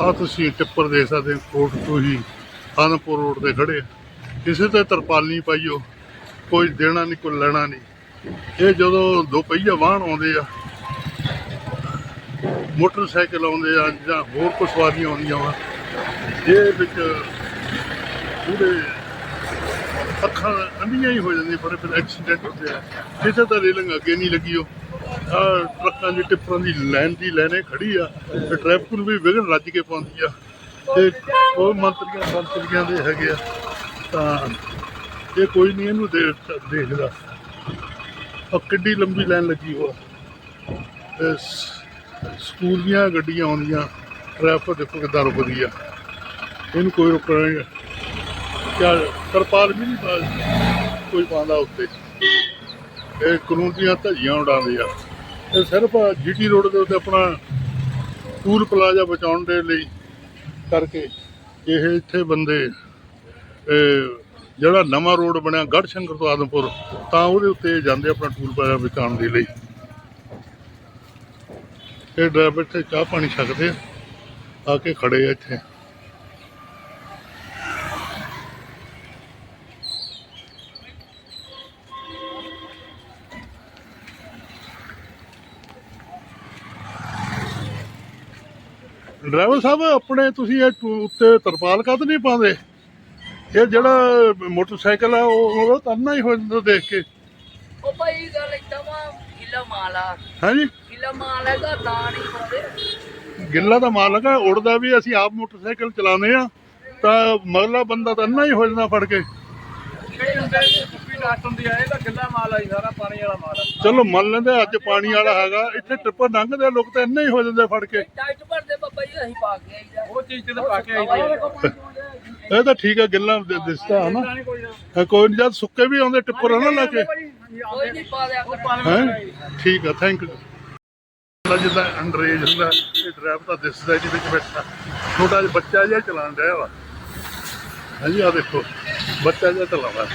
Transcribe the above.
ਆ ਤੁਸੀਂ ਟਿੱਪਰ ਦੇ ਸਕਦੇ ਹੋ, ਕੋਟ ਤੋਂ ਹੀ ਆਨੰਦਪੁਰ ਰੋਡ ਤੇ ਖੜੇ ਕਿਸੇ ਤੇ ਤਰਪਾਲ ਨਹੀਂ ਪਾਈਓ ਕੋਈ ਦੇਣਾ ਨਹੀਂ ਕੋਈ ਲੈਣਾ ਨਹੀਂ। ਇਹ ਜਦੋਂ ਦੋ ਪਹੀਆ ਵਾਹਨ ਆਉਂਦੇ ਆ ਮੋਟਰਸਾਈਕਲ ਆਉਂਦੇ ਆ ਜਾਂ ਹੋਰ ਕੁਝ ਸਵਾਰੀਆਂ ਆਉਂਦੀਆਂ ਵਾ ਇਹ ਵਿੱਚ ਪੂਰੇ ਅੱਖਾਂ ਅੰਨੀਆਂ ਹੀ ਹੋ ਜਾਂਦੀਆਂ ਪਰ ਫਿਰ ਐਕਸੀਡੈਂਟ ਹੁੰਦੇ ਆ। ਕਿਸੇ ਤਾਂ ਰੇਲਿੰਗ ਅੱਗੇ ਨਹੀਂ ਲੱਗੀ ਉਹ ਟਰੱਕਾਂ ਦੀ ਟਿੱਪਰਾਂ ਦੀ ਲਾਈਨ ਦੀ ਲਾਈਨੇ ਖੜੀ ਆ ਤੇ ਟ੍ਰੈਫਿਕ ਨੂੰ ਵੀ ਵਿਘਨ ਰੱਜ ਕੇ ਪਾਉਂਦੀ ਆ। ਤੇ ਉਹ ਮੰਤਰੀਆਂ ਮੰਤਰੀਆਂ ਦੇ ਹੈਗੇ ਆ, ਤਾਂ ਇਹ ਕੋਈ ਨਹੀਂ ਇਹਨੂੰ ਦੇਖਦਾ। ਆ ਕਿੱਡੀ ਲੰਬੀ ਲਾਈਨ ਲੱਗੀ ਹੋਆ। ਸਕੂਲ ਦੀਆਂ ਗੱਡੀਆਂ ਆਉਂਦੀਆਂ, ਟ੍ਰੈਫਿਕ ਦੇਖੋ ਕਿੱਦਾਂ ਰੁਕਦੀ ਆ। ਇਹਨੂੰ ਕੋਈ ਰੁਕਣਾ ਨਹੀਂ ਕਿਆ ਤਰਪਾਲ ਵੀ ਨਹੀਂ ਪਾ ਕੋਈ ਪਾਉਂਦਾ ਉੱਤੇ। ਇਹ ਕਾਨੂੰਨ ਦੀਆਂ ਧੱਜੀਆਂ ਉਡਾਉਂਦੇ ਆ। ਇਹ ਸਿਰਫ ਜੀਟੀ ਰੋਡ ਦੇ ਉੱਤੇ ਆਪਣਾ ਟੂਲ ਪਲਾਜ਼ਾ ਬਚਾਉਣ ਦੇ ਲਈ ਕਰਕੇ ਇਹ ਇੱਥੇ ਬੰਦੇ, ਇਹ ਜਿਹੜਾ ਨਵਾਂ ਰੋਡ ਬਣਿਆ ਗੜ ਗੜਸ਼ੰਕਰ ਤੋਂ ਆਦਮਪੁਰ, ਤਾਂ ਉਹਦੇ ਉੱਤੇ ਜਾਂਦੇ ਆਪਣਾ ਟੂਲ ਪਲਾਜ਼ਾ ਬਚਾਉਣ ਦੇ ਲਈ। ਇਹ ਡਰਾਈਵਰ ਇੱਥੇ ਚਾਹ ਪਾਣੀ ਛਕਦੇ ਆ ਆ ਕੇ ਖੜੇ ਆ ਇੱਥੇ। ਡਰਾਈਵਰ ਸਾਹਿਬ ਆਪਣੇ ਤੁਸੀਂ ਇਹ ਟੂ- ਉੱਤੇ ਤਰਪਾਲ ਕਦ ਨਹੀਂ ਪਾਉਂਦੇ? ਇਹ ਜਿਹੜਾ ਮੋਟਰਸਾਈਕਲ ਆ ਉਹ ਉਹ ਤਰਨਾ ਹੀ ਹੋ ਜਾਂਦਾ ਦੇਖ ਕੇ। ਉਹ ਭਾਈ ਗੱਲ ਇਦਾਂ ਵਾ ਕਿਲਾ ਮਾਲ ਆ। ਹਾਂਜੀ? ਕਿਲਾ ਮਾਲ ਹੈਗਾ ਤਾਂ ਨਹੀਂ ਪਾਉਂਦੇ। ਗਿੱਲਾ ਦਾ ਮਾਲਕ ਹੈ ਉੜਦਾ ਵੀ ਅਸੀਂ ਆਪ ਮੋਟਰਸਾਈਕਲ ਚਲਾਉਂਦੇ ਆ ਤਾਂ ਮਗਲਾ ਬੰਦਾ ਤਾਂ ਅੰਨਾ ਹੀ ਹੋ ਜਾਂਦਾ ਫੜ ਕੇ। ਕਈ ਹੁੰਦੇ ਨੇ ਕੁੱਪੀ ਡਾਟ ਹੁੰਦੀ ਆ ਇਹ ਤਾਂ ਗਿੱਲਾ ਮਾਲ ਆ ਜੀ ਸਾਰਾ ਪਾਣੀ ਵਾਲਾ ਮਾਲ ਆ। ਚਲੋ ਮੰਨ ਲੈਂਦੇ ਅੱਜ ਪਾਣੀ ਵਾਲਾ ਹੈਗਾ ਇੱਥੇ ਟਿੱਪਰ ਲੰਘਦੇ ਆ, ਲੋਕ ਤਾਂ ਇੰਨੇ ਹੀ ਹੋ ਜਾਂਦੇ ਫੜ ਕੇ। ਟਾਈਟ ਭਰਦੇ ਬਾਬਾ ਜੀ ਅਸੀਂ ਪਾ ਕੇ ਆਈਦਾ ਉਹ ਚੀਜ਼ ਤੇ ਤਾਂ ਪਾ ਕੇ ਆਈ ਦੀ ਇਹ ਤਾਂ ਠੀਕ ਹੈ ਗਿੱਲਾ ਦਿਸਦਾ ਹੈ ਨਾ। ਨਹੀਂ ਕੋਈ ਨਾ ਇਹ ਕੋਈ ਨੀ, ਜਦ ਸੁੱਕੇ ਵੀ ਆਉਂਦੇ ਟਿੱਪਰ ਹਨਾ ਲਾ ਕੇ। ਕੋਈ ਨਹੀਂ ਪਾ ਦਿਆ ਹੈ? ਠੀਕ ਹੈ ਥੈਂਕ ਯੂ ਜਿੱਦਾਂ ਅੰਡਰੇਜ ਹੁੰਦਾ ਇਹ ਡਰਾਈਵਰ ਤਾਂ ਦਿਸਦਾ ਜੀ ਵਿੱਚ ਬੈਠਾ। ਛੋਟਾ ਜਿਹਾ ਬੱਚਾ ਜਿਹਾ ਚਲਾਉਣ ਡਿਆ ਵਾ। ਹਾਂਜੀ ਆ ਦੇਖੋ ਬੱਚਾ ਜਿਹਾ ਚਲਾਉਂਦਾ।